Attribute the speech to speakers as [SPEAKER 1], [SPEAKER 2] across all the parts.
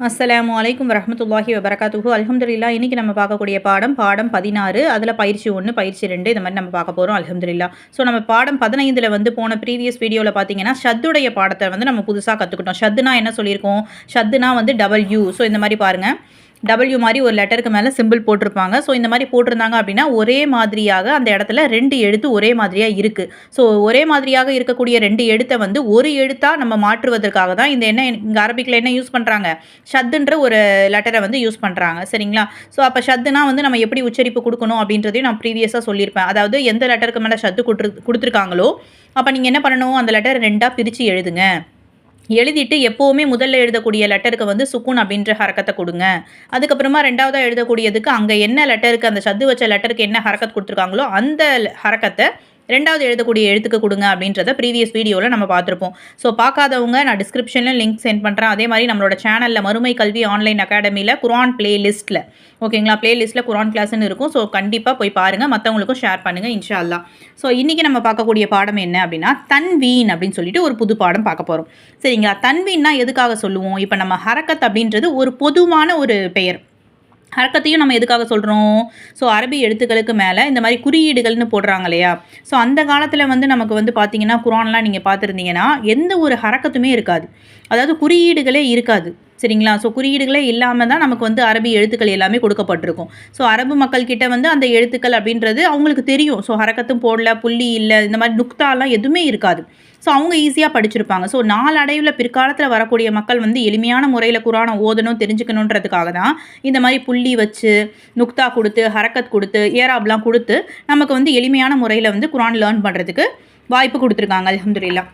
[SPEAKER 1] அஸ்ஸலாமு அலைக்கும் வரமத்துல்லாஹி வபரகாத்துஹு. அலமதுல்லா இன்றைக்கி நம்ம பார்க்கக்கூடிய பாடம் பாடம் பதினாறு. அதில் பயிற்சி ஒன்று பயிற்சி ரெண்டு இந்த மாதிரி நம்ம பார்க்க போகிறோம் அலமதுல்லா ஸோ நம்ம பாடம் பதினைந்தில் வந்து போன ப்ரீவியஸ் வீடியோவில் பார்த்தீங்கன்னா ஷத்துடைய பாடத்தை வந்து நம்ம புதுசாக கற்றுக்கிட்டோம் ஷத்துனா என்ன சொல்லியிருக்கோம்? ஷத்துனா வந்து டபுள் யூ ஸோ இந்த மாதிரி பாருங்கள் டபிள்யூ மாதிரி ஒரு லெட்டருக்கு மேலே சிம்பிள் போட்டிருப்பாங்க. ஸோ இந்த மாதிரி போட்டிருந்தாங்க அப்படின்னா ஒரே மாதிரியாக அந்த இடத்துல ரெண்டு எழுத்து ஒரே மாதிரியாக இருக்குது ஸோ ஒரே மாதிரியாக இருக்கக்கூடிய ரெண்டு எழுத்தை வந்து ஒரு எழுத்தாக நம்ம மாற்றுவதற்காக தான் இந்த என்ன இங்கே அரபிக்கில் என்ன யூஸ் பண்ணுறாங்க ஷத்துன்ற ஒரு லெட்டரை வந்து யூஸ் பண்ணுறாங்க சரிங்களா? ஸோ அப்போ ஷத்துனா வந்து நம்ம எப்படி உச்சரிப்பு கொடுக்கணும் அப்படின்றதையும் நான் ப்ரீவியஸாக சொல்லியிருப்பேன். அதாவது எந்த லெட்டருக்கு மேலே ஷத்து கொடுத்துரு கொடுத்துருக்காங்களோ அப்போ நீங்கள் என்ன பண்ணணும்? அந்த லெட்டர் ரெண்டாக பிரித்து எழுதுங்க. எழுதிட்டு எப்போவுமே முதல்ல எழுதக்கூடிய லெட்டருக்கு வந்து சுக்குன் அப்படின்ற ஹரக்கத்தை கொடுங்க. அதுக்கப்புறமா ரெண்டாவதாக எழுதக்கூடியதுக்கு அங்கே என்ன லெட்டருக்கு அந்த சத்து வச்ச லெட்டருக்கு என்ன ஹரக்கத் கொடுத்துருக்காங்களோ அந்த ஹரக்கத்தை ரெண்டாவது எழுதக்கூடிய எழுத்துக்கு கொடுங்க அப்படின்றத ப்ரீவியஸ் வீடியோவில் நம்ம பார்த்துருப்போம். ஸோ பார்க்காதவங்க நான் டிஸ்கிரிப்ஷனில் லிங்க் சென்ட் பண்ணுறேன் அதே மாதிரி நம்மளோட சேனலில் மறுமை கல்வி ஆன்லைன் அகாடமியில் குரான் பிளேலிஸ்ட்டில் ஓகேங்களா பிளேலிஸ்ட்டில் குரான் கிளாஸ்னு இருக்கும். ஸோ கண்டிப்பாக போய் பாருங்கள் மற்றவங்களுக்கும் ஷேர் பண்ணுங்கள் இன்ஷா அல்லா ஸோ இன்றைக்கி நம்ம பார்க்கக்கூடிய பாடம் என்ன அப்படின்னா தன்வீன் அப்படின்னு சொல்லிட்டு ஒரு புது பாடம் பார்க்க போகிறோம் சரிங்களா? தன்வீன்னா எதுக்காக சொல்லுவோம்? இப்போ நம்ம ஹரக்கத் அப்படின்றது ஒரு பொதுவான ஒரு பெயர். ஹரக்கத்தையும் நம்ம எதுக்காக சொல்கிறோம் ஸோ அரபி எழுத்துக்களுக்கு மேலே இந்த மாதிரி குறியீடுகள்னு போடுறாங்க இல்லையா? ஸோ அந்த காலத்தில் வந்து நமக்கு வந்து பார்த்திங்கன்னா குரான்லாம் நீங்கள் பார்த்துருந்தீங்கன்னா எந்த ஒரு ஹரக்கத்துமே இருக்காது. அதாவது குறியீடுகளே இருக்காது. சரிங்களா? ஸோ குறியீடுகளே இல்லாமல் தான் நமக்கு வந்து அரபி எழுத்துக்கள் எல்லாமே கொடுக்கப்பட்டிருக்கும். ஸோ அரபு மக்கள் கிட்ட வந்து அந்த எழுத்துக்கள் அப்படின்றது அவங்களுக்கு தெரியும். ஸோ ஹரக்கத்தும் போடல புள்ளி இல்லை இந்த மாதிரி நுக்தாலாம் எதுவுமே இருக்காது. ஸோ அவங்க ஈஸியாக படிச்சிருப்பாங்க. ஸோ நாளடைவில் பிற்காலத்தில் வரக்கூடிய மக்கள் வந்து எளிமையான முறையில் குரானை ஓதணும் தெரிஞ்சுக்கணுன்றதுக்காக தான் இந்த மாதிரி புள்ளி வச்சு நுக்தா கொடுத்து ஹரக்கத் கொடுத்து ஏராப்லாம் கொடுத்து நமக்கு வந்து எளிமையான முறையில் வந்து குரான் லேர்ன் பண்ணுறதுக்கு வாய்ப்பு கொடுத்துருக்காங்க அலமதுல்லா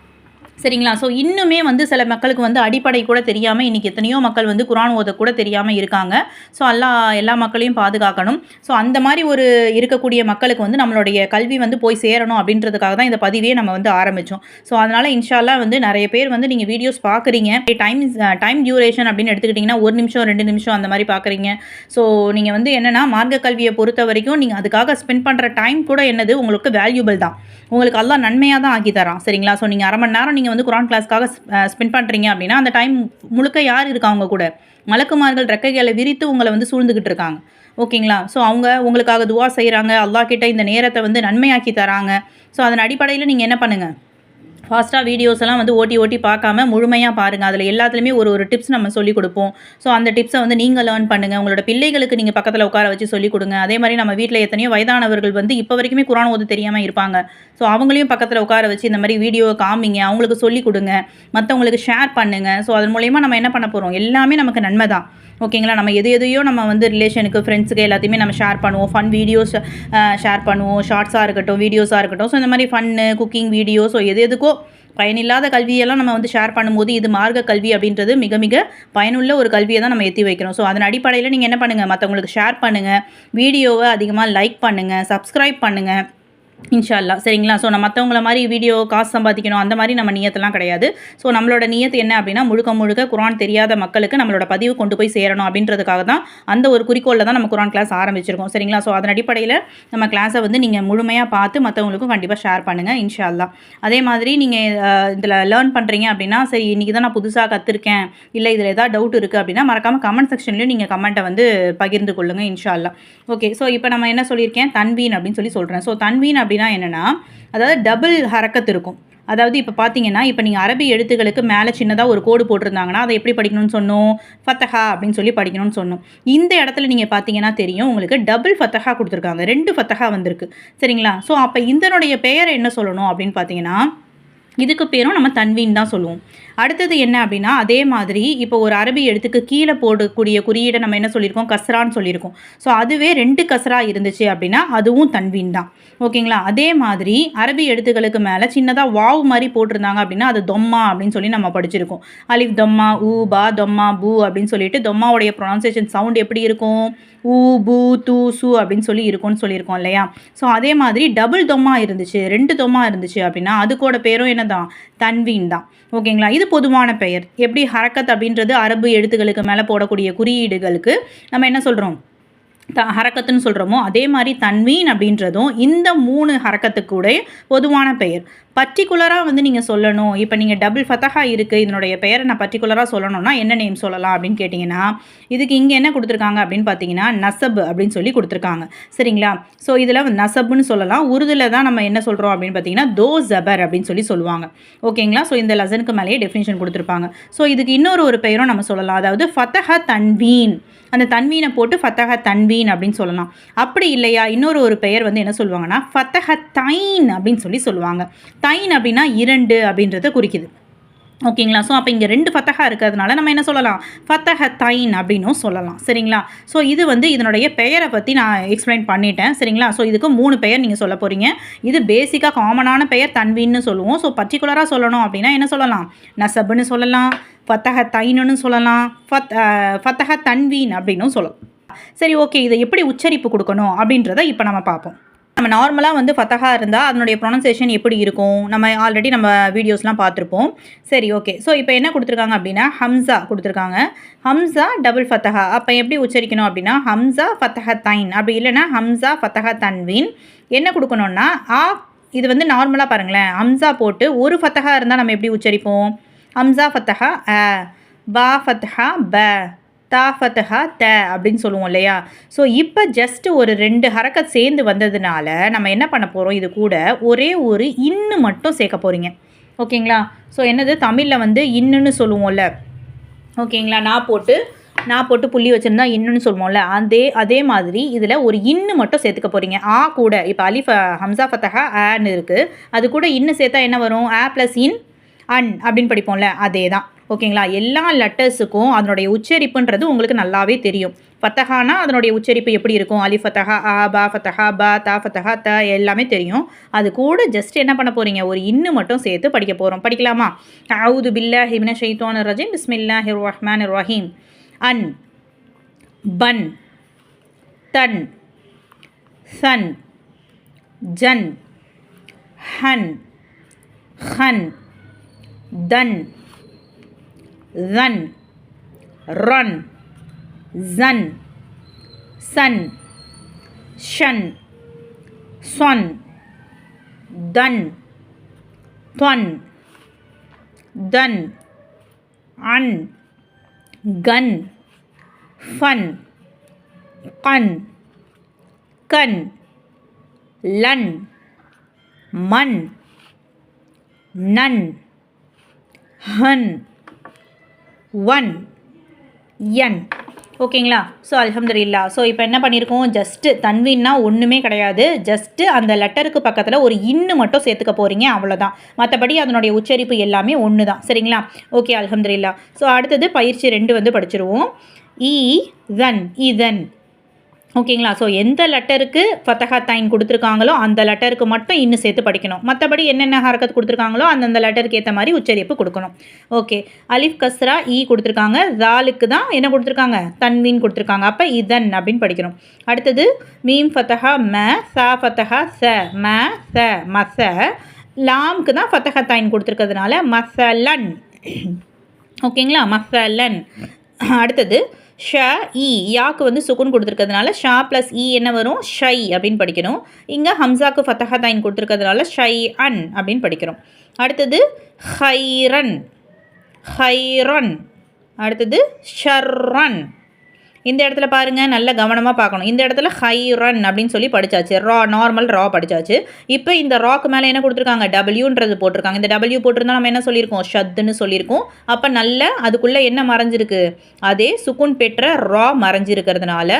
[SPEAKER 1] சரிங்களா? ஸோ இன்னுமே வந்து சில மக்களுக்கு வந்து அடிப்படை கூட தெரியாமல் இன்றைக்கி எத்தனையோ மக்கள் வந்து குரான் ஓத கூட தெரியாமல் இருக்காங்க. ஸோ எல்லா எல்லா மக்களையும் பாதுகாக்கணும். ஸோ அந்த மாதிரி ஒரு இருக்கக்கூடிய மக்களுக்கு வந்து நம்மளுடைய கல்வி வந்து போய் சேரணும் அப்படின்றதுக்காக தான் இந்த பதிவே நம்ம வந்து ஆரம்பித்தோம் ஸோ அதனால் இன்ஷால்லாம் வந்து நிறைய பேர் வந்து நீங்கள் வீடியோஸ் பார்க்குறீங்க டைம் டைம் டியூரேஷன் அப்படின்னு எடுத்துக்கிட்டிங்கன்னா ஒரு நிமிஷம் ரெண்டு நிமிஷம் அந்த மாதிரி பார்க்குறீங்க ஸோ நீங்கள் வந்து என்னென்னா மார்க்க கல்வியை பொறுத்த வரைக்கும் நீங்கள் அதுக்காக ஸ்பெண்ட் பண்ணுற டைம் கூட என்னது உங்களுக்கு வேல்யூபிள் தான். உங்களுக்கு அல்லா நன்மையாக தான் ஆக்கி தரான். சரிங்களா? ஸோ நீங்கள் அரை மணி நேரம் நீங்கள் வந்து குரான் கிளாஸ்க்காக ஸ்பெண்ட் பண்ணுறீங்க அப்படின்னா அந்த டைம் முழுக்க யார் இருக்கா அவங்க கூட? மலக்குமார்கள் ரெக்கைகளை விரித்து உங்களை வந்து சூழ்ந்துக்கிட்டு இருக்காங்க. ஓகேங்களா? ஸோ அவங்க உங்களுக்காக துவா செய்கிறாங்க அல்லா கிட்ட இந்த நேரத்தை வந்து நன்மையாக்கி தராங்க. ஸோ அதன் அடிப்படையில் நீங்கள் என்ன பண்ணுங்கள் ஃபாஸ்ட்டாக வீடியோஸ் எல்லாம் வந்து ஓட்டி ஓட்டி பார்க்காம முழுமையாக பாருங்கள் அதில் எல்லாத்துலேயுமே ஒரு ஒரு டிப்ஸ் நம்ம சொல்லிக் கொடுப்போம். ஸோ அந்த டிப்ஸை வந்து நீங்கள் லேர்ன் பண்ணுங்கள் உங்களோட பிள்ளைகளுக்கு நீங்கள் பக்கத்தில் உட்கார வச்சு சொல்லிக் கொடுங்க. அதே மாதிரி நம்ம வீட்டில் எத்தனையோ வயதானவர்கள் வந்து இப்போ வரைக்குமே குரான் ஓது தெரியாமல் இருப்பாங்க. ஸோ அவங்களையும் பக்கத்தில் உட்கார வச்சு இந்த மாதிரி வீடியோவை காமிங்க. அவங்களுக்கு சொல்லிக் கொடுங்க. மற்றவங்களுக்கு ஷேர் பண்ணுங்கள் ஸோ அதன் மூலயமா நம்ம என்ன பண்ண போகிறோம் எல்லாமே நமக்கு நன்மை தான். ஓகேங்களா? நம்ம எது எதையோ நம்ம வந்து ரிலேஷனுக்கு ஃப்ரெண்ட்ஸுக்கு எல்லாத்தையுமே நம்ம ஷேர் பண்ணுவோம். ஃபன் வீடியோஸ் ஷேர் பண்ணுவோம். ஷார்ட்ஸாக இருக்கட்டும் வீடியோஸாக இருக்கட்டும். ஸோ இந்த மாதிரி ஃபன்னு குக்கிங் வீடியோ ஸோ எது எதுக்கோ பயனில்லாத கல்வியெல்லாம் நம்ம வந்து ஷேர் பண்ணும்போது இது மார்க்க கல்வி அப்படின்றது மிக மிக பயனுள்ள ஒரு கல்வியை தான் நம்ம எத்தி வைக்கிறோம். ஸோ அதன் அடிப்படையில் நீங்கள் என்ன பண்ணுங்கள் மற்றவங்களுக்கு ஷேர் பண்ணுங்கள் வீடியோவை அதிகமாக லைக் பண்ணுங்கள் சப்ஸ்கிரைப் பண்ணுங்கள் இன்ஷால்லா சரிங்களா? ஸோ நம்ம மற்றவங்கள மாதிரி வீடியோ காசு சம்பாதிக்கணும் அந்த மாதிரி நம்ம நியத்தெல்லாம் கிடையாது. ஸோ நம்மளோட நியத்து என்ன அப்படின்னா முழுக்க முழுக்க குரான் தெரியாத மக்களுக்கு நம்மளோட பதிவு கொண்டு போய் சேரணும் அப்படின்றதுக்காக தான் அந்த ஒரு குறிக்கோளில் தான் நம்ம குரான் கிளாஸ் ஆரம்பிச்சிருக்கோம். சரிங்களா? ஸோ அதன் அடிப்படையில் நம்ம கிளாஸை வந்து நீங்கள் முழுமையாக பார்த்து மற்றவங்களுக்கும் கண்டிப்பாக ஷேர் பண்ணுங்கள் இன்ஷால்லா அதே மாதிரி நீங்கள் இதில் லேர்ன் பண்ணுறீங்க அப்படின்னா சரி இன்றைக்கி தான் நான் புதுசாக கற்றுருக்கேன் இல்லை இதில் ஏதாவது டவுட் இருக்குது அப்படின்னா மறக்காமல் கமெண்ட் செக்ஷன்லேயும் நீங்கள் கமெண்ட்டை வந்து பகிர்ந்து கொள்ளுங்கள் இன்ஷால்லா ஓகே ஸோ இப்போ நம்ம என்ன சொல்லியிருக்கேன்? தன்வீன் அப்படின்னு சொல்லி சொல்கிறேன் ஸோ தன்வீன் அப்படி அப்படின்னா என்னென்னா அதாவது டபுள் ஹரக்கத் இருக்கும். அதாவது இப்போ பார்த்தீங்கன்னா இப்போ நீங்கள் அரபி எழுத்துக்களுக்கு மேலே சின்னதாக ஒரு கோடு போட்டிருந்தாங்கன்னா அதை எப்படி படிக்கணும்னு சொன்னோம்? ஃபத்தஹா அப்படின்னு சொல்லி படிக்கணும்னு சொன்னோம். இந்த இடத்துல நீங்கள் பார்த்தீங்கன்னா தெரியும் உங்களுக்கு டபுள் ஃபத்தஹா கொடுத்துருக்காங்க. ரெண்டு ஃபத்தஹா வந்திருக்கு. சரிங்களா? ஸோ அப்போ இதனுடைய பெயரை என்ன சொல்லணும் அப்படின்னு பார்த்தீங்கன்னா இதுக்கு பேரும் நம்ம தன்வீன் தான் சொல்லுவோம். அடுத்தது என்ன அப்படின்னா அதே மாதிரி இப்போ ஒரு அரபி எழுத்துக்கு கீழே போடக்கூடிய குறியீடை நம்ம என்ன சொல்லியிருக்கோம்? கஸ்ரான்னு சொல்லியிருக்கோம். ஸோ அதுவே ரெண்டு கஸ்ரா இருந்துச்சு அப்படின்னா அதுவும் தன்வீன் தான். ஓகேங்களா? அதே மாதிரி அரபி எழுத்துக்களுக்கு மேலே சின்னதாக வாவ் மாதிரி போட்டிருந்தாங்க அப்படின்னா அது தொம்மா அப்படின்னு சொல்லி நம்ம படிச்சிருக்கோம். அலிஃப் தொம்மா ஊ பா தொம்மா பூ அப்படின்னு சொல்லிட்டு தொம்மாவுடைய ப்ரொனன்சியேஷன் சவுண்ட் எப்படி இருக்கும்? ஊ பூ தூ சு அப்படின்னு சொல்லி இருக்கும்னு சொல்லியிருக்கோம் இல்லையா? ஸோ அதே மாதிரி டபுள் தொம்மா இருந்துச்சு ரெண்டு தொம்மா இருந்துச்சு அப்படின்னா அதுக்கோட பேரும் என்ன தான் தன்வீன் தான். ஓகேங்களா? இது பொதுவான பெயர். எப்படி ஹரக்கத் அப்படின்றது அரபு எழுத்துக்களுக்கு மேலே போடக்கூடிய குறியீடுகளுக்கு நம்ம என்ன சொல்கிறோம் த ஹரக்கத்துன்னு சொல்கிறோமோ அதே மாதிரி தன்வீன் அப்படின்றதும் இந்த மூணு ஹரக்கத்துக்குடைய கூட பொதுவான பெயர். பர்டிகுலராக வந்து நீங்கள் சொல்லணும். இப்போ நீங்கள் டபுள் ஃபத்தஹா இருக்குது இதனுடைய பெயரை நான் பர்டிகுலராக சொல்லணும்னா என்ன நேம் சொல்லலாம் அப்படின்னு கேட்டிங்கன்னா இதுக்கு இங்கே என்ன கொடுத்துருக்காங்க அப்படின்னு பார்த்தீங்கன்னா நசப் அப்படின்னு சொல்லி கொடுத்துருக்காங்க. சரிங்களா? ஸோ இதில் நசப்னு சொல்லலாம். உருதுல தான் நம்ம என்ன சொல்கிறோம் அப்படின்னு பார்த்தீங்கன்னா தோ ஜபர் அப்படின்னு சொல்லி சொல்லுவாங்க. ஓகேங்களா? ஸோ இந்த லெசனுக்கு மேலேயே டெஃபினேஷன் கொடுத்துருப்பாங்க. ஸோ இதுக்கு இன்னொரு ஒரு பெயரும் நம்ம சொல்லலாம். அதாவது ஃபத்தஹ தன்வீன். அந்த தன்வீனை போட்டு ஃபத்தஹ தன்வீன் அப்படின்னு சொல்லலாம். அப்படி இல்லையா? இன்னொரு ஒரு பெயர் வந்து என்ன சொல்லுவாங்கன்னா ஃபத்தஹ தைன் அப்படின்னு சொல்லி சொல்லுவாங்க. தைன் அப்படின்னா இரண்டு அப்படின்றத குறிக்குது. ஓகேங்களா? ஸோ அப்போ இங்கே ரெண்டு ஃபத்தஹா இருக்கிறதுனால நம்ம என்ன சொல்லலாம்? ஃபத்தஹ தைன் அப்படின்னும் சொல்லலாம். சரிங்களா? ஸோ இது வந்து இதனுடைய பெயரை பற்றி நான் எக்ஸ்பிளைன் பண்ணிட்டேன். சரிங்களா? ஸோ இதுக்கு மூணு பெயர் நீங்கள் சொல்ல போகிறீங்க இது பேசிக்காக காமனான பெயர் தன்வின்னு சொல்லுவோம். ஸோ பர்டிகுலராக சொல்லணும் அப்படின்னா என்ன சொல்லலாம்? நசபுன்னு சொல்லலாம். ஃபத்தஹ தைனுன்னு சொல்லலாம். ஃபத் ஃபத்தஹ தன்வீன் அப்படின்னும் சொல்லலாம். சரி ஓகே. இதை எப்படி உச்சரிப்பு கொடுக்கணும் அப்படின்றத இப்போ நம்ம பார்ப்போம். நம்ம நார்மலாக வந்து ஃபத்தஹா இருந்தால் அதனுடைய ப்ரொனன்சேஷன் எப்படி இருக்கும்? நம்ம ஆல்ரெடி நம்ம வீடியோஸ்லாம் பார்த்துருப்போம். சரி ஓகே ஸோ இப்போ என்ன கொடுத்துருக்காங்க அப்படின்னா ஹம்சா கொடுத்துருக்காங்க. ஹம்சா டபுள் ஃபத்தஹா. அப்போ எப்படி உச்சரிக்கணும் அப்படின்னா ஹம்சா ஃபத்தஹ தைன். அப்படி இல்லைன்னா ஹம்சா ஃபத்தஹ தன்வீன். என்ன கொடுக்கணும்னா ஆ இது வந்து நார்மலாக பாருங்களேன். ஹம்சா போட்டு ஒரு ஃபத்தஹா இருந்தால் நம்ம எப்படி உச்சரிப்போம்? ஹம்சா ஃபத்தஹா அ பா ஃபத்தஹா ப. தா ஃபத்தஹா த அப்படின்னு சொல்லுவோம் இல்லையா? ஸோ இப்போ ஜஸ்ட் ஒரு ரெண்டு ஹரக்கத் சேர்ந்து வந்ததுனால நம்ம என்ன பண்ண போகிறோம் இது கூட ஒரே ஒரு இன்னு மட்டும் சேர்க்க போகிறீங்க ஓகேங்களா? ஸோ என்னது? தமிழில் வந்து இன்னுன்னு சொல்லுவோம்ல. ஓகேங்களா? நான் போட்டு நான் போட்டு புள்ளி வச்சுருந்தா இன்னுன்னு சொல்லுவோம்ல. அதே அதே மாதிரி இதில் ஒரு இன்னு மட்டும் சேர்த்துக்க போகிறீங்க ஆ கூட இப்போ அலிஃப் ஹம்சா ஃபத்தஹா ஆன்னு இருக்குது அது கூட இன்னு சேர்த்தா என்ன வரும்? ஆ ப்ளஸ் இன் அன் அப்படின்னு படிப்போம்ல. அதே தான் ஓகேங்களா? எல்லா லெட்டர்ஸுக்கும் அதனுடைய உச்சரிப்புன்றது உங்களுக்கு நல்லாவே தெரியும். ஃபத்தஹானா அதனுடைய உச்சரிப்பு எப்படி இருக்கும்? அலி ஃபத்தஹா ஆ பா ஃபத்தஹா பா தா ஃபத்தஹா த எல்லாமே தெரியும். அது கூட ஜஸ்ட் என்ன பண்ண போகிறீங்க ஒரு இன்னு மட்டும் சேர்த்து படிக்க போகிறோம் படிக்கலாமா? அவுது பில்லா ஹிமின ஷைத்வான் ரஜீம். பிஸ்மில்லா ஹிர் ரஹ்மான் ரஹீம். அன் பன் தன் சன் ஜன் ஹன் ஹன் தன் தன் ரன் ஜன் சன் ஷன் சொன் தன் தொன் தன் அன் கன் ஃபன் கன் கன் லன் மன் நன் ஹன் ஒன் என் ஓகேங்களா ஸோ அல்ஹம்துலில்லா ஸோ இப்போ என்ன பண்ணியிருக்கோம் ஜஸ்ட்டு தன்வின்னா ஒன்றுமே கிடையாது. ஜஸ்ட்டு அந்த லெட்டருக்கு பக்கத்தில் ஒரு இன்னு மட்டும் சேர்த்துக்க போகிறீங்க அவ்வளோதான் மற்றபடி அதனுடைய உச்சரிப்பு எல்லாமே ஒன்று தான் சரிங்களா? ஓகே அல்ஹம்துலில்லா ஸோ அடுத்தது பயிற்சி ரெண்டு வந்து படிச்சிருவோம். ஈ தன் இதன் ஓகேங்களா? ஸோ எந்த லெட்டருக்கு ஃபத்தஹா தைன் கொடுத்துருக்காங்களோ அந்த லெட்டருக்கு மட்டும் இன்னும் சேர்த்து படிக்கணும். மற்றபடி என்னென்ன ஹரக்கத் கொடுத்துருக்காங்களோ அந்தந்த லெட்டருக்கு ஏற்ற மாதிரி உச்சரிப்பு கொடுக்கணும். ஓகே அலிஃப் கஸ்ரா ஈ கொடுத்துருக்காங்க. ஜாலுக்கு தான் என்ன கொடுத்துருக்காங்க? தன்வீன் கொடுத்துருக்காங்க. அப்போ இதன் அப்படின்னு படிக்கணும். அடுத்தது மீம் ஃபத்தஹா ம சா ஃபத்தஹா ச ம ச மச. லாம்க்கு தான் ஃபத்தஹா தைன் கொடுத்துருக்கிறதுனால மசலன். ஓகேங்களா? மசலன். அடுத்தது ஷ இ யாக்கு வந்து சுக்குன் கொடுத்துருக்கிறதுனால ஷா ப்ளஸ் இ என்ன வரும்? ஷை அப்படின்னு படிக்கணும். இங்கே ஹம்சாக்கு ஃபத்தஹா தாயின் கொடுத்துருக்கிறதுனால ஷை அன் அப்படின்னு படிக்கிறோம். அடுத்தது ஹைரன். ஹைரன். அடுத்தது ஷர்ரன். இந்த இடத்துல பாருங்கள் நல்ல கவனமாக பார்க்கணும். இந்த இடத்துல ஹை ரன் அப்படின்னு சொல்லி படித்தாச்சு ரா நார்மல் ரா படித்தாச்சு இப்போ இந்த ராக்கு மேலே என்ன கொடுத்துருக்காங்க? டபிள்யூன்றது போட்டிருக்காங்க. இந்த டபிள்யூ போட்டிருந்தா நம்ம என்ன சொல்லியிருக்கோம்? ஷத்துன்னு சொல்லியிருக்கோம். அப்போ நல்ல அதுக்குள்ளே என்ன மறைஞ்சிருக்கு? அதே சுக்குன் பெற்ற ரா மறைஞ்சிருக்கிறதுனால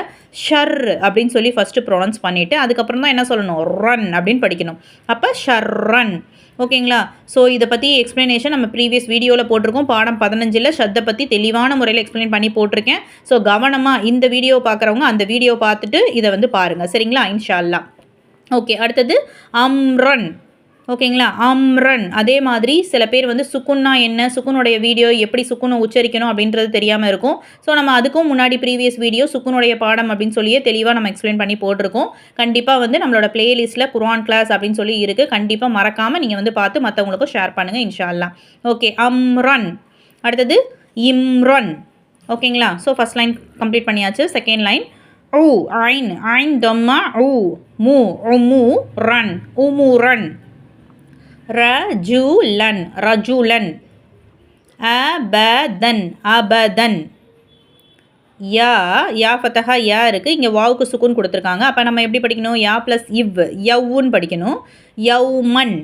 [SPEAKER 1] ஷர் அப்படின்னு சொல்லி ஃபஸ்ட்டு ப்ரொனவுன்ஸ் பண்ணிவிட்டு அதுக்கப்புறம் தான் என்ன சொல்லணும்? ரன் அப்படின்னு படிக்கணும். அப்போ ஷர் ரன் ஓகேங்களா? ஸோ இதை பற்றி எக்ஸ்ப்ளனேஷன் நம்ம ப்ரீவியஸ் வீடியோவில் போட்டிருக்கோம். பாடம் பதினஞ்சில் ஷத்தை பற்றி தெளிவான முறையில் எக்ஸ்பிளைன் பண்ணி போட்டிருக்கேன். ஸோ கவனமாக இந்த வீடியோ பார்க்குறவங்க அந்த வீடியோ பார்த்துட்டு இதை வந்து பாருங்கள் சரிங்களா? இன்ஷால்லாம் ஓகே அடுத்தது அம்ரன். ஓகேங்களா? அம்ரன். அதே மாதிரி சில பேர் வந்து சுக்குன்னா என்ன சுக்குனுடைய வீடியோ எப்படி சுக்குன்னு உச்சரிக்கணும் அப்படின்றது தெரியாமல் இருக்கும். ஸோ நம்ம அதுக்கும் முன்னாடி ப்ரீவியஸ் வீடியோ சுக்குனுடைய பாடம் அப்படின்னு சொல்லியே தெளிவாக நம்ம எக்ஸ்பிளைன் பண்ணி போட்டிருக்கோம். கண்டிப்பாக வந்து நம்மளோட பிளேலிஸ்ட்டில் குரான் கிளாஸ் அப்படின்னு சொல்லி இருக்குது கண்டிப்பாக மறக்காமல் நீங்கள் வந்து பார்த்து மற்றவங்களுக்கும் ஷேர் பண்ணுங்கள் இன்ஷால்லா ஓகே அம்ரன். அடுத்தது இம்ரன். ஓகேங்களா? ஸோ ஃபஸ்ட் லைன் கம்ப்ளீட் பண்ணியாச்சு. செகண்ட் லைன் ஊ ஐன். ஐன் தம்மா ஊ மூ உமு ரன். உமு ரன். ரஜுலன் ரஜுலன். அபதன் அபதன். யா யா ஃபத்தகா யா இருக்குது இங்கே வாவுக்கு சுக்குன்னு கொடுத்துருக்காங்க. அப்போ நம்ம எப்படி படிக்கணும்? யா ப்ளஸ் இவ் யவ்வுன்னு படிக்கணும். யவ்மன்.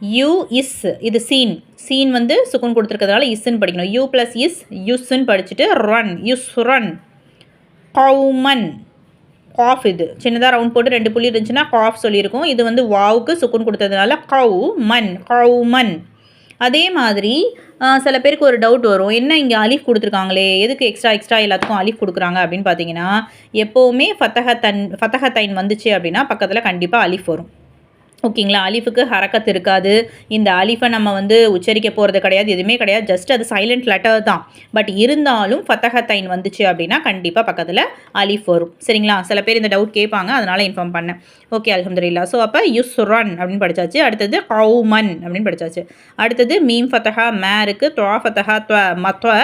[SPEAKER 1] யூ இஸ். இது சீன். சீன் வந்து சுக்குன் கொடுத்துருக்கிறதுனால இஸ்ன்னு படிக்கணும். யூ ப்ளஸ் இஸ் யுஸ்ன்னு படிச்சுட்டு ரன் யுஸ் ரன் கவுமன் காஃப் இது. சின்னதாக ரவுண்ட் போட்டு ரெண்டு புள்ளி இருந்துச்சுன்னா காஃப் சொல்லியிருக்கோம். இது வந்து வாவுக்கு சுக்குன் கொடுத்ததுனால கவு மண் கவு மண் அதே மாதிரி சில பேருக்கு ஒரு டவுட் வரும். என்ன இங்கே அலிஃப் கொடுத்துருக்காங்களே? எதுக்கு எக்ஸ்ட்ரா எக்ஸ்ட்ரா எல்லாத்துக்கும் அலிஃப் கொடுக்குறாங்க அப்படின்னு பார்த்தீங்கன்னா எப்போவுமே ஃபத்தக தன் ஃபத்தக தைன் வந்துச்சு அப்படின்னா பக்கத்தில் கண்டிப்பாக அலிஃப் வரும். ஓகேங்களா? அலிஃபுக்கு ஹரக்கத் இருக்காது. இந்த அலிஃபை நம்ம வந்து உச்சரிக்க போகிறது கிடையாது எதுவுமே கிடையாது. ஜஸ்ட் அது சைலண்ட் லெட்டர் தான். பட் இருந்தாலும் ஃபத்தஹத்தைன் வந்துச்சு அப்படின்னா கண்டிப்பாக பக்கத்தில் அலிஃப் வரும். சரிங்களா? சில பேர் இந்த டவுட் கேட்பாங்க அதனால் இன்ஃபார்ம் பண்ணேன். ஓகே அலமதுல்லா ஸோ அப்போ யுஸ்ரன் அப்படின்னு படித்தாச்சு அடுத்தது கவுமன் அப்படின்னு படித்தாச்சு அடுத்தது மீம் ஃபத்தஹா மேருக்கு துவா ஃபத்தஹா துவ மத்வ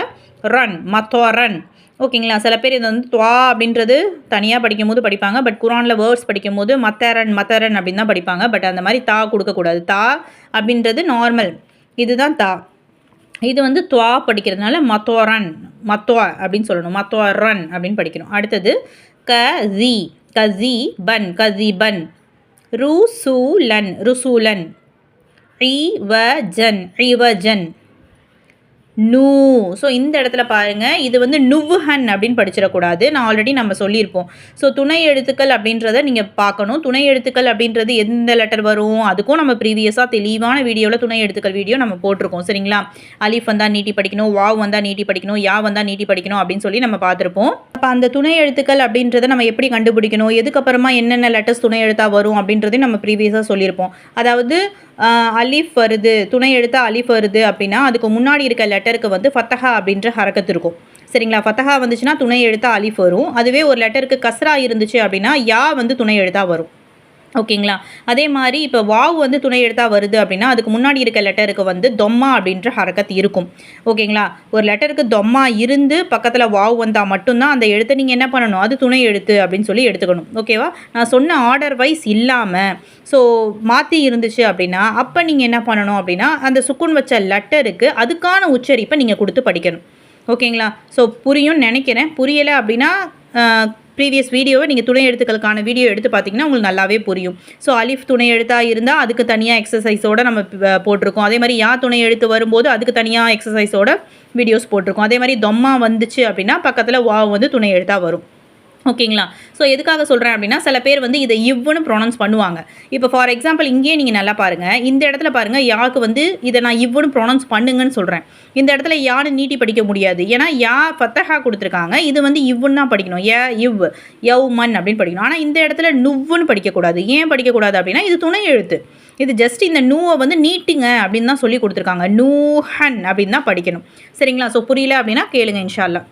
[SPEAKER 1] ரன் மத்வ ரன். ஓகேங்களா? சில பேர் இது வந்து துவா அப்படின்றது தனியாக படிக்கும் போது படிப்பாங்க. பட் குரானில் வேர்ட்ஸ் படிக்கும் போது மத்தரன் மத்தரன் அப்படின்னு தான் படிப்பாங்க. பட் அந்த மாதிரி தா கொடுக்கக்கூடாது. தா அப்படின்றது நார்மல் இதுதான் தா. இது வந்து துவா படிக்கிறதுனால மத்தோரன் மத்வா அப்படின்னு சொல்லணும். மத்தோரன் அப்படின்னு படிக்கணும். அடுத்தது க ஜி கசி பன் கசி பன் ருசூலன் ருசூலன். வ ஜன் வ ஜன் நூ. ஸோ இந்த இடத்துல பாருங்கள் இது வந்து நுவ்ஹன் அப்படின்னு படிச்சிடக்கூடாது. நான் ஆல்ரெடி நம்ம சொல்லியிருப்போம். ஸோ துணை எழுத்துக்கள் அப்படின்றத நீங்கள் பார்க்கணும். துணை எழுத்துக்கள் அப்படின்றது எந்த லெட்டர் வரும் அதுக்கும் நம்ம ப்ரீவியஸாக தெளிவான வீடியோவில் துணை எழுத்துக்கள் வீடியோ நம்ம போட்டிருக்கோம் சரிங்களா? அலிஃப் வந்தால் நீட்டி படிக்கணும் வாவ் வந்தால் நீட்டி படிக்கணும் யா வந்தால் நீட்டி படிக்கணும் அப்படின்னு சொல்லி நம்ம பார்த்துருப்போம். அப்போ அந்த துணை எழுத்துக்கள் அப்படின்றத நம்ம எப்படி கண்டுபிடிக்கணும்? எதுக்கப்புறமா என்னென்ன லெட்டர்ஸ் துணை எழுத்தாக வரும் அப்படின்றதையும் நம்ம ப்ரீவியஸாக சொல்லியிருப்போம். அதாவது அலிஃப் வருது துணை எழுத்தா அலிஃப் வருது அப்படின்னா அதுக்கு முன்னாடி இருக்க லெட்டர் லெட்டருக்கு வந்து ஃபத்தஹா அப்படின்ற ஹரக்கத்து இருக்கும். சரிங்களா? ஃபத்தஹா வந்துச்சுன்னா துணை எழுத்தா அலிஃப் வரும். அதுவே ஒரு லெட்டருக்கு கஸ்ரா இருந்துச்சு அப்படின்னா யா வந்து துணை எழுத்தா வரும். ஓகேங்களா? அதே மாதிரி இப்போ வாவ் வந்து துணை எழுத்தாக வருது அப்படின்னா அதுக்கு முன்னாடி இருக்க லெட்டருக்கு வந்து தொம்மா அப்படின்ற ஹரக்கத் இருக்கும். ஓகேங்களா? ஒரு லெட்டருக்கு தொம்மா இருந்து பக்கத்தில் வாவ் வந்தால் மட்டும்தான் அந்த எழுத்தை நீங்கள் என்ன பண்ணணும்? அது துணை எழுத்து அப்படின்னு சொல்லி எடுத்துக்கணும். ஓகேவா? நான் சொன்ன ஆர்டர் வைஸ் இல்லாமல் ஸோ மாற்றி இருந்துச்சு அப்படின்னா அப்போ நீங்கள் என்ன பண்ணணும் அப்படின்னா அந்த சுக்குன் வச்ச லெட்டருக்கு அதுக்கான உச்சரிப்பை நீங்கள் கொடுத்து படிக்கணும். ஓகேங்களா? ஸோ புரியும் நினைக்கிறேன். புரியலை அப்படின்னா ப்ரீவியஸ் வீடியோவை நீங்கள் துணை எழுத்துக்களுக்கான வீடியோ எடுத்து பார்த்தீங்கன்னா உங்களுக்கு நல்லாவே புரியும். ஸோ அலிஃப் துணை எழுத்தாக இருந்தால் அதுக்கு தனியாக எக்ஸசைஸோடு நம்ம போட்டிருக்கோம். அதே மாதிரி யா துணை எழுத்து வரும்போது அதுக்கு தனியாக எக்ஸசைஸோட வீடியோஸ் போட்டிருக்கோம். அதே மாதிரி தொம்மா வந்துச்சு அப்படின்னா பக்கத்தில் வா வந்து துணை எழுத்தாக வரும். ஓகேங்களா? ஸோ எதுக்காக சொல்கிறேன் அப்படின்னா சில பேர் வந்து இதை இவ்வுன்னு ப்ரொனவுன்ஸ் பண்ணுவாங்க. இப்போ ஃபார் எக்ஸாம்பிள் இங்கேயே நீங்கள் நல்லா பாருங்கள் இந்த இடத்துல பாருங்கள் யாருக்கு வந்து இதை நான் இவ்வுன்னு ப்ரொனவுன்ஸ் பண்ணுங்கன்னு சொல்கிறேன் இந்த இடத்துல யான்னு நீட்டி படிக்க முடியாது. ஏன்னா யா ஃபத்தஹா கொடுத்துருக்காங்க. இது வந்து இவ்வுன்னு தான் படிக்கணும். ஏ இவ் யவ் மன் அப்படின்னு படிக்கணும். ஆனால் இந்த இடத்துல நுவ்வுன்னு படிக்கக்கூடாது. ஏன் படிக்கக்கூடாது அப்படின்னா இது துணை எழுத்து. இது ஜஸ்ட் இந்த நூவை வந்து நீட்டுங்க அப்படின்னு தான் சொல்லி கொடுத்துருக்காங்க. நூஹன் அப்படின்னு தான் படிக்கணும். சரிங்களா? ஸோ புரியல அப்படின்னா கேளுங்க இன்ஷால்லா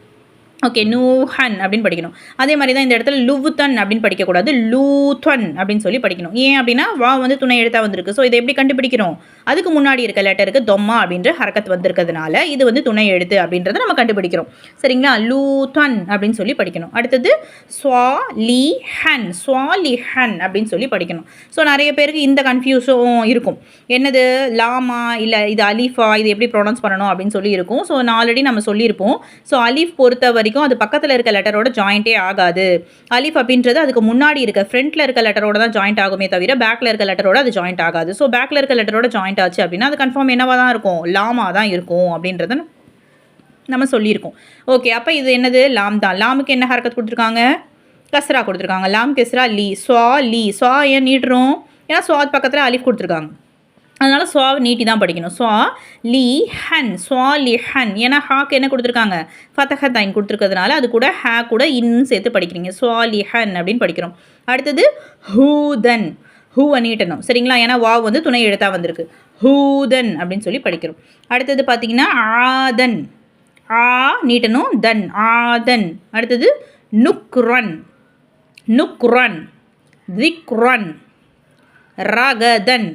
[SPEAKER 1] ஓகே நூஹன் அப்படின்னு படிக்கணும். அதே மாதிரி தான் இந்த இடத்துல லுவுத்தன் அப்படின்னு படிக்கக்கூடாது. லூத்வன் அப்படின்னு சொல்லி படிக்கணும். ஏன் அப்படின்னா வா வந்து துணை எழுத்தா வந்திருக்கு. ஸோ இதை எப்படி கண்டுபிடிக்கிறோம்? அதுக்கு முன்னாடி இருக்க லெட்டருக்கு தொம்மா அப்படின்ற ஹரக்கத் வந்திருக்கிறதுனால இது வந்து துணை எழுத்து அப்படின்றத நம்ம கண்டுபிடிக்கிறோம். சரிங்களா? லூத்வன் அப்படின்னு சொல்லி படிக்கணும். அடுத்தது ஸ்வா லி ஹன் ஸ்வா லி ஹன் அப்படின்னு சொல்லி படிக்கணும். ஸோ நிறைய பேருக்கு இந்த கன்ஃபியூஸும் இருக்கும். என்னது? லாமா இல்லை இது அலீஃபா இது எப்படி ப்ரொனவுன்ஸ் பண்ணணும் அப்படின்னு சொல்லி இருக்கும். ஸோ நான் ஆல்ரெடி நம்ம சொல்லியிருப்போம். ஸோ அலீஃப் பொறுத்த வரைக்கும் வரைக்கும் அது பக்கத்தில் இருக்க லெட்டரோட ஜாயிண்ட்டே ஆகாது. அலிஃப் அப்படின்றது அதுக்கு முன்னாடி இருக்க ஃப்ரண்ட்டில் இருக்க லெட்டரோட தான் ஜாயிண்ட் ஆகுமே தவிர பேக்கில் இருக்க லெட்டரோட அது ஜாயிண்ட் ஆகாது. ஸோ பேக்கில் இருக்க லெட்டரோட ஜாயிண்ட் ஆச்சு அப்படின்னா அது கன்ஃபார்ம் என்னவாக தான் இருக்கும்? லாமா தான் இருக்கும் அப்படின்றத நம்ம சொல்லியிருக்கோம். ஓகே அப்போ இது என்னது? லாம் தான். லாமுக்கு என்ன ஹரக்கத் கொடுத்துருக்காங்க? கஸ்ரா கொடுத்துருக்காங்க. லாம் கெஸ்ரா லீ. ஸ்வா லீ. ஸ்வா ஏன் நீடுறோம் ஏன்னா ஸ்வாத் பக்கத்தில் அலிஃப் கொடுத்துருக்காங்க. அதனால் சுவாவை நீட்டி தான் படிக்கணும். சுவா லி ஹன் சுவா லி ஹன். ஏன்னா ஹாக்கு என்ன கொடுத்துருக்காங்க? ஃபத்தஹ தைன் கொடுத்துருக்கிறதுனால அது கூட ஹே கூட இன்னும் சேர்த்து படிக்கிறீங்க. சுவா லி ஹன் அப்படின்னு படிக்கிறோம். அடுத்தது ஹூதன் ஹூவை நீட்டணும். சரிங்களா? ஏன்னா வா வந்து துணை எழுத்தாக வந்திருக்கு. ஹூதன் அப்படின்னு சொல்லி படிக்கிறோம். அடுத்தது பார்த்தீங்கன்னா ஆதன் ஆ நீட்டணும். தன். ஆதன் அடுத்தது நுக்ரன் நுக்ரன் திக்ரன் ரகதன்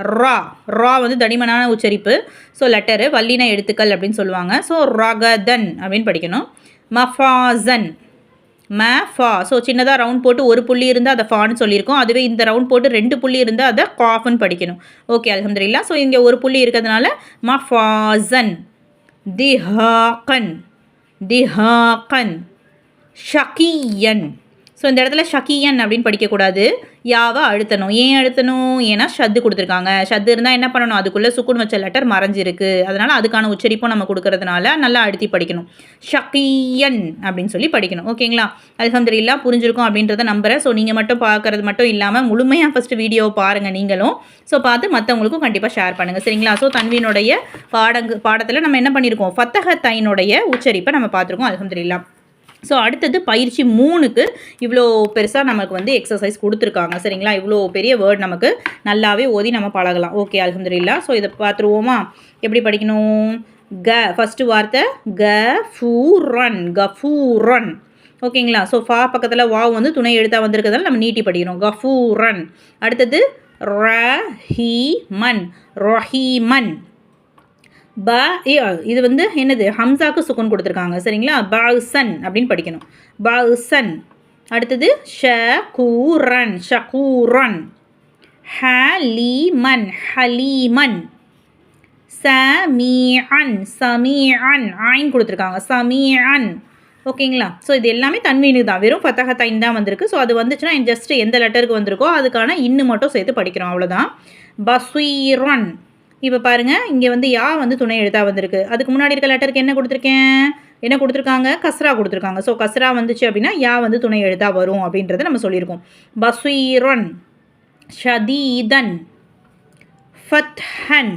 [SPEAKER 1] ரா. ரா வந்து தடிமனான உச்சரிப்பு. ஸோ லெட்டரு வல்லின எழுத்துக்கள் அப்படின்னு சொல்லுவாங்க. ஸோ ரகதன் அப்படின்னு படிக்கணும். மஃபாசன். ம ஃபா. ஸோ சின்னதாக ரவுண்ட் போட்டு ஒரு புள்ளி இருந்தால் அதை ஃபான்னு சொல்லியிருக்கோம். அதுவே இந்த ரவுண்ட் போட்டு ரெண்டு புள்ளி இருந்தால் அதை காஃப்னு படிக்கணும். ஓகே அலமதுல்லா ஸோ இங்கே ஒரு புள்ளி இருக்கிறதுனால ம ஃபாசன் திஹாக்கன் திஹாக்கன் ஷகியன். ஸோ இந்த இடத்துல ஷக்கியன் அப்படின்னு படிக்கக்கூடாது. யாவை அழுத்தணும். ஏன் அழுத்தணும்? ஏன்னா ஷத்து கொடுத்துருக்காங்க. ஷத்து இருந்தால் என்ன பண்ணணும்? அதுக்குள்ளே சுக்குன் வச்ச லெட்டர் மறைஞ்சிருக்கு. அதனால் அதுக்கான உச்சரிப்பும் நம்ம கொடுக்கறதுனால நல்லா அழுத்தி படிக்கணும். ஷக்கியன் அப்படின்னு சொல்லி படிக்கணும். ஓகேங்களா? அலமதுல்லா புரிஞ்சிருக்கும் அப்படின்றத நம்புகிறேன் ஸோ நீங்கள் மட்டும் பார்க்குறது மட்டும் இல்லாமல் முழுமையாக ஃபஸ்ட்டு வீடியோவை பாருங்கள் நீங்களும். ஸோ பார்த்து மற்றவங்களுக்கும் கண்டிப்பாக ஷேர் பண்ணுங்கள் சரிங்களா? ஸோ தன்வியினுடைய பாடங்கு பாடத்தில் நம்ம என்ன பண்ணியிருக்கோம் ஃபத்தக தைனுடைய உச்சரிப்பை நம்ம பார்த்துருக்கோம். அலமதுல்லா ஸோ அடுத்தது பயிற்சி மூணுக்கு இவ்வளோ பெருசாக நமக்கு வந்து எக்ஸசைஸ் கொடுத்துருக்காங்க. சரிங்களா? இவ்வளோ பெரிய வேர்ட் நமக்கு நல்லாவே ஓதி நம்ம பழகலாம். ஓகே அலமதுல்லா ஸோ இதை பார்த்துருவோமா? எப்படி படிக்கணும்? க ஃபஸ்ட்டு வார்த்தை க ஃபூ ரன் க ஃபூ ரன் ஓகேங்களா? ஸோ ஃபா பக்கத்தில் வாவ் வந்து துணை எழுத்தாக வந்திருக்கிறதால நம்ம நீட்டி படிக்கிறோம் கஃபூரன். அடுத்தது ர ஹீ மன் ரொஹீமன். ப இது வந்து என்னது? ஹம்சாக்கு சுக்குன் கொடுத்துருக்காங்க. சரிங்களா? பாசன் அப்படின்னு படிக்கணும். பாசன் அடுத்தது ஷ கூரன் ஷகூரன் ஹலீமன் ஹலீமன் சமீஅன் சமீஅன் ஆயின் கொடுத்துருக்காங்க. சமீஅன் ஓகேங்களா? ஸோ இது எல்லாமே தன்வீனு தான். வெறும் ஃபத்தக தைன் தான் வந்திருக்கு. ஸோ அது வந்துச்சுன்னா ஜஸ்ட் எந்த லெட்டருக்கு வந்திருக்கோ அதுக்கான இன்னு மட்டும் சேர்த்து படிக்கிறோம். அவ்வளோதான் பஸ்வீரன் இப்போ பாருங்கள் இங்கே வந்து யா வந்து துணை எழுத்தாக வந்திருக்கு. அதுக்கு முன்னாடி இருக்க லெட்டருக்கு என்ன கொடுத்துருக்கேன்? என்ன கொடுத்துருக்காங்க? கஸ்ரா கொடுத்துருக்காங்க. ஸோ கஸ்ரா வந்துச்சு அப்படின்னா யா வந்து துணை எழுத்தாக வரும் அப்படின்றத நம்ம சொல்லியிருக்கோம். பஸ்வீரன் ஷதீதன் ஃபத்ஹன்.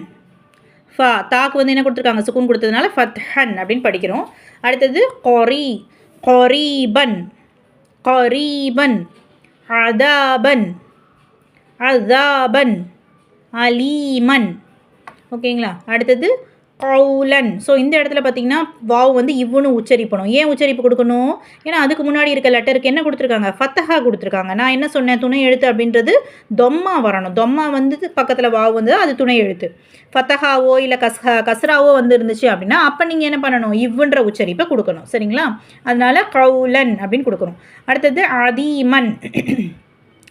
[SPEAKER 1] ஃபா தாக்கு வந்து என்ன கொடுத்துருக்காங்க? சுக்குன் கொடுத்ததுனால ஃபத்ஹன் அப்படின்னு படிக்கிறோம். அடுத்தது கொரி கொரீபன் கொரீபன் அதாபன் அதாபன் அலீமன். ஓகேங்களா? அடுத்தது கவுலன் ஸோ இந்த இடத்துல பார்த்தீங்கன்னா வாவ் வந்து இவ்வுன்னு உச்சரிப்பணும். ஏன் உச்சரிப்பு கொடுக்கணும்? ஏன்னா அதுக்கு முன்னாடி இருக்க லெட்டருக்கு என்ன கொடுத்துருக்காங்க? ஃபத்தஹா கொடுத்துருக்காங்க. நான் என்ன சொன்னேன்? துணை எழுத்து அப்படின்றது தொம்மா வரணும். தொம்மா வந்து பக்கத்தில் வாவ் வந்து அது துணை எழுத்து. ஃபத்தஹாவோ இல்லை கஸ்ஹா கஸ்ராவோ வந்து இருந்துச்சு அப்படின்னா அப்போ நீங்கள் என்ன பண்ணணும்? இவ்வுன்ற உச்சரிப்பை கொடுக்கணும். சரிங்களா? அதனால கவுலன் அப்படின்னு கொடுக்கணும். அடுத்தது அதீமன்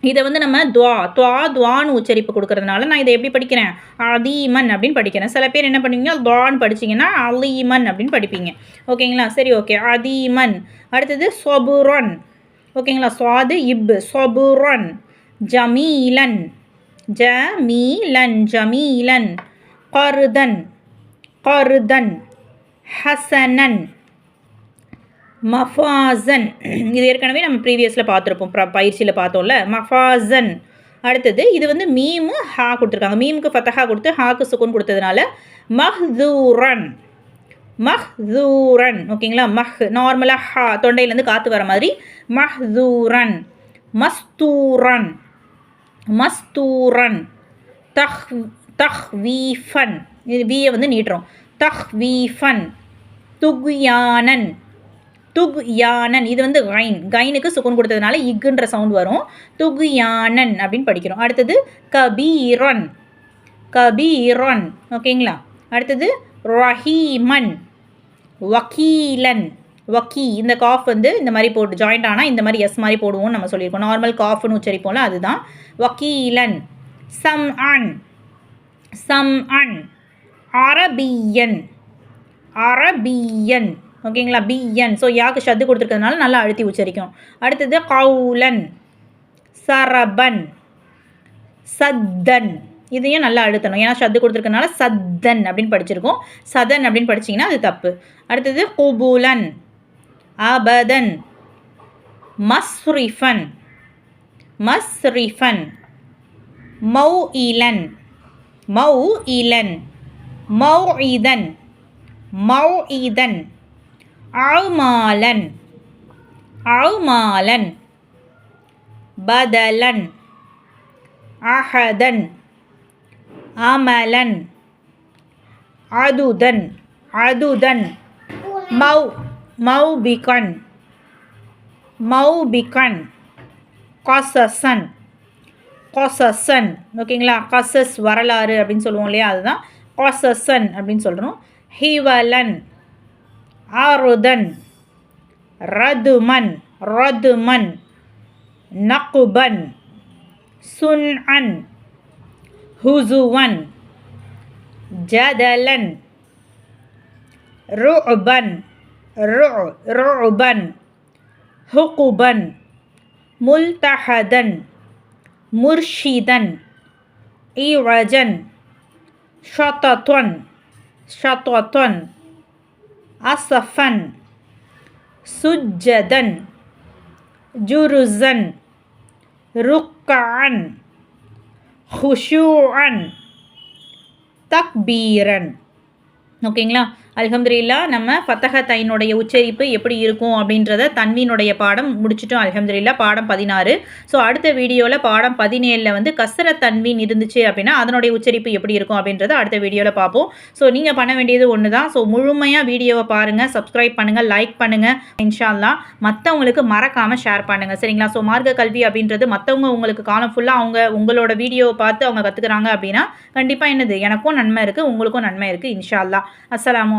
[SPEAKER 1] இதை வந்து நம்ம துவா துவா துவான்னு உச்சரிப்பு கொடுக்கறதுனால நான் இதை எப்படி படிக்கிறேன்? அதீமன் அப்படின்னு படிக்கிறேன். சில பேர் என்ன பண்ணுவீங்க துவான்னு படிச்சிங்கன்னா அலீமன் அப்படின்னு படிப்பீங்க. ஓகேங்களா? சரி ஓகே. அதீமன் அடுத்தது சொபுரன். ஓகேங்களா? சுவாது இப் சொபுரன். ஜமீலன். ஜமீலன் ஜமீலன். கருதன். கருதன். ஹசனன். மஃபாசன் இது ஏற்கனவே நம்ம ப்ரீவியஸில் பார்த்துருப்போம். பயிற்சியில் பார்த்தோம்ல. மஃபாசன் அடுத்தது இது வந்து மீமு ஹா கொடுத்துருக்காங்க. மீமுக்கு ஃபத்தஹா கொடுத்து ஹாக்கு சுக்குன் கொடுத்ததுனால மஹ்தூரன். மஹ்தூரன். ஓகேங்களா? மஹ் நார்மலாக ஹா தொண்டையிலேருந்து காற்று வர மாதிரி. மஹ்தூரன். மஸ்தூரன். மஸ்தூரன். தஹ் தஹ்வீஃபன். இது வீயை வந்து நீட்டுறோம். தஹ்வீஃபன். துக்யானன். துக் யானன் இது வந்து கைன். கைனுக்கு சுக்குன் கொடுத்ததுனால இக்குன்ற சவுண்ட் வரும். துக் யானன் அப்படின்னு படிக்கிறோம். அடுத்தது கபீரன். கபீரன். ஓகேங்களா? அடுத்தது ரஹீமன். வக்கீலன். வக்கி. இந்த காஃப் வந்து இந்த மாதிரி போட்டு ஜாயிண்ட் ஆனால் இந்த மாதிரி எஸ் மாதிரி போடுவோம்னு நம்ம சொல்லியிருக்கோம். நார்மல் காஃப்னு உச்சரிப்போம்ல அதுதான். வக்கீலன். சம் அன் சம் அன் அரபியன். அரபியன். ஓகேங்களா? பிஎன் ஸோ யாக்கு ஷத்து கொடுத்துருக்கிறதுனால நல்லா அழுத்தி உச்சரிக்கும். அடுத்தது கவுலன் சரபன் சத்தன். இதையும் நல்லா அழுத்தணும். ஏன்னா ஷத்து கொடுத்துருக்கனால சத்தன் அப்படின்னு படிச்சிருக்கோம். சதன் அப்படின்னு படிச்சிங்கன்னா அது தப்பு. அடுத்தது குபுலன் அபதன் மஸ்ரிஃபன் மஸ்ரிஃபன் மௌ இலன் மௌ இலன் மௌ இதன் மௌ இதன் அவுமாலன் அவுமாலன் பதலன். அஹதன் அமலன். அதுதன். அதுதன். மௌ மௌபிகன். மௌபிகன். கொசசன். கொசசன். ஓகேங்களா? கசஸ் வரலாறு அப்படின்னு சொல்லுவோம் இல்லையா? அதுதான் கொசசன் அப்படின்னு சொல்கிறோம் ஹிவலன். arudan. Raduman. Raduman. Naquban sun'an. Huzuwan. Jadalan. Ru'ban. Ru'ruban huquban hukuban. Multahadan. Mursyidan iwajan syatatan syatatan அசஃபன் சுஜதன் ஜுருசன் ருக்கான் ஹுஷூஅன் தக்பீரன். ஓகேங்களா? அலமதுல்லா நம்ம ஃபத்தக தைனுடைய உச்சரிப்பு எப்படி இருக்கும் அப்படின்றத தன்வீனுடைய பாடம் முடிச்சிட்டோம். அலமதுல்லா பாடம் பதினாறு. ஸோ அடுத்த வீடியோவில் பாடம் பதினேழில் வந்து கசர தன்வீன் இருந்துச்சு அப்படின்னா அதனுடைய உச்சரிப்பு எப்படி இருக்கும் அப்படின்றத அடுத்த வீடியோவில் பார்ப்போம். ஸோ நீங்கள் பண்ண வேண்டியது ஒன்று தான் ஸோ முழுமையாக வீடியோவை பாருங்கள் சப்ஸ்கிரைப் பண்ணுங்கள் லைக் பண்ணுங்கள் இன்ஷால்லா மற்றவங்களுக்கு மறக்காமல் ஷேர் பண்ணுங்கள் சரிங்களா? ஸோ மார்க்க கல்வி அப்படின்றது மற்றவங்க உங்களுக்கு காலம் ஃபுல்லாக அவங்க உங்களோட வீடியோவை பார்த்து அவங்க கற்றுக்குறாங்க அப்படின்னா கண்டிப்பாக என்னது? எனக்கும் நன்மை இருக்குது உங்களுக்கும் நன்மை இருக்குது இன்ஷால்லா அஸ்லாம்